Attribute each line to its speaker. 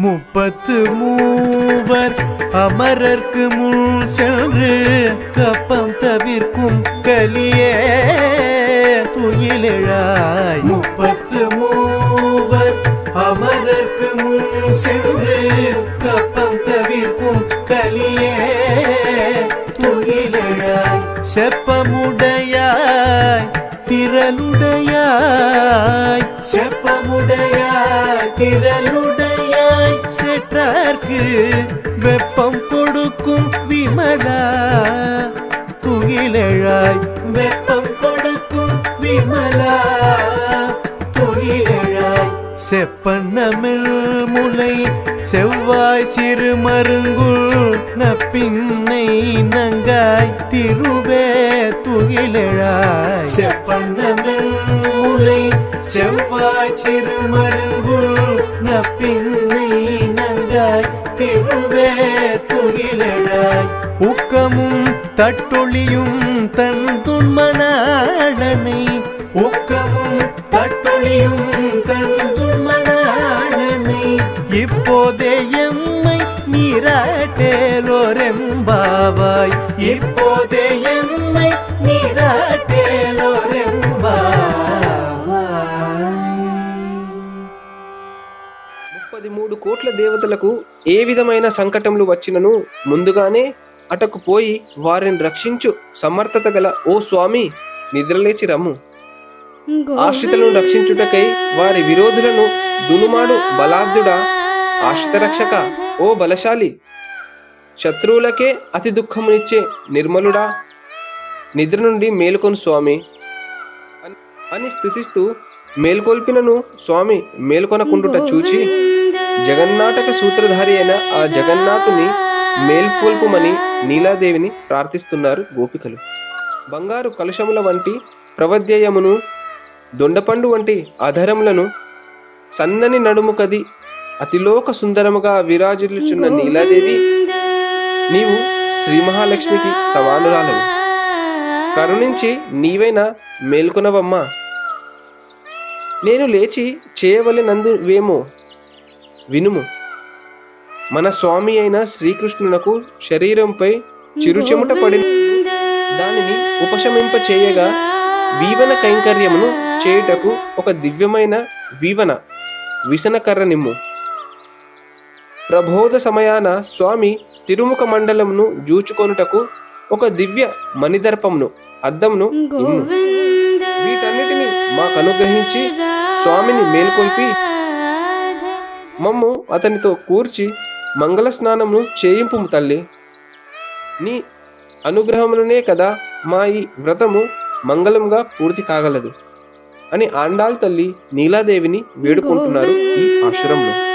Speaker 1: முப்பத்து மூவர் அமரர்க்கு முன் சென்று கப்பம் தவிர்க்கும் கலியே துயிலெழாய். முப்பத்து மூவர் அமரர்க்கு முன் சென்று கப்பம் தவிர்க்கும் கலியே துயிலெழாய். செப்பமுடையாய் திரளுடையாய். செப்பமுடையாய் திரளுடையாய் அழகு வெப்பம் கொடுக்கும் விமலா. துயிலெழாய் வெப்பம் கொடுக்கும் விமலா. துயிலெழாய் செப்பன்னமில் முலை செவ்வாய் சிறு மருங்குள் நப்பின்னை நங்காய் திருவே. துயிலெழாய் செப்பன்னமில் முலை செவ்வாய் சிறு மருங்குள் நப்பின் நங்காய் திருவே துயிலெழாய். ஊக்கமும் தட்டொழியும் தன் துன்மனாளனை. ஊக்கமும் தட்டொழியும் தன் துன்மனாளனை. இப்போதே எம்மை நீராட்டேலோரெம்பாவாய். இப்போதே எம்மை நீராட்டேலோரெம்பாவாய்
Speaker 2: ముప్పది మూడు కోట్ల దేవతలకు ఏ విధమైన సంకటములు వచ్చినను ముందుగానే అటకు పోయి వారిని రక్షించు సమర్థత గల ఓ స్వామి నిద్రలేచి రమ్ము. ఆశ్రితులను రక్షించుటకై వారి విరోధులను దునుమాడు బలార్థుడా ఆశ్రిత రక్షక ఓ బలశాలి శత్రువులకే అతి దుఃఖమునిచ్చే నిర్మలుడా నిద్ర నుండి మేలుకొను స్వామి. అని స్థుతిస్తూ మేల్కొల్పినను స్వామి మేల్కొనకుండుట చూచి జగన్నాటక సూత్రధారి అయిన ఆ జగన్నాథుని మేల్కొల్పుమని నీలాదేవిని ప్రార్థిస్తున్నారు గోపికలు. బంగారు కలుషముల వంటి ప్రవద్యయమును దొండపండు వంటి అధరములను సన్నని నడుము కది అతిలోక సుందరముగా విరాజిల్లుచున్న నీలాదేవి నీవు శ్రీ మహాలక్ష్మికి సమానురాలవు. కరుణించి నీవైనా మేల్కొనవమ్మా. నేను లేచి చేయవలెనందువేమో? వినుము. మన స్వామి అయిన శ్రీకృష్ణునకు శరీరంపై చిరుచెముట పడిన దానిని ఉపశమింప చేయగా వీవన కైంకర్యమును చేయుటకు ఒక దివ్యమైన వీవన విసనకర్ర నిమ్ము. ప్రబోధ సమయాన స్వామి తిరుముఖ మండలమును జూచుకొనుటకు ఒక దివ్య మణిదర్పమును అద్దమును వీటన్నిటిని మాకు అనుగ్రహించి స్వామిని మేల్కొల్పి మమ్ము అతనితో కూర్చి మంగళ స్నానము చేయింపు తల్లి. నీ అనుగ్రహములనే కదా మా ఈ వ్రతము మంగళంగా పూర్తి కాగలదు అని ఆండాల్ తల్లి నీలాదేవిని వేడుకుంటున్నారు ఈ ఆశ్రమంలో.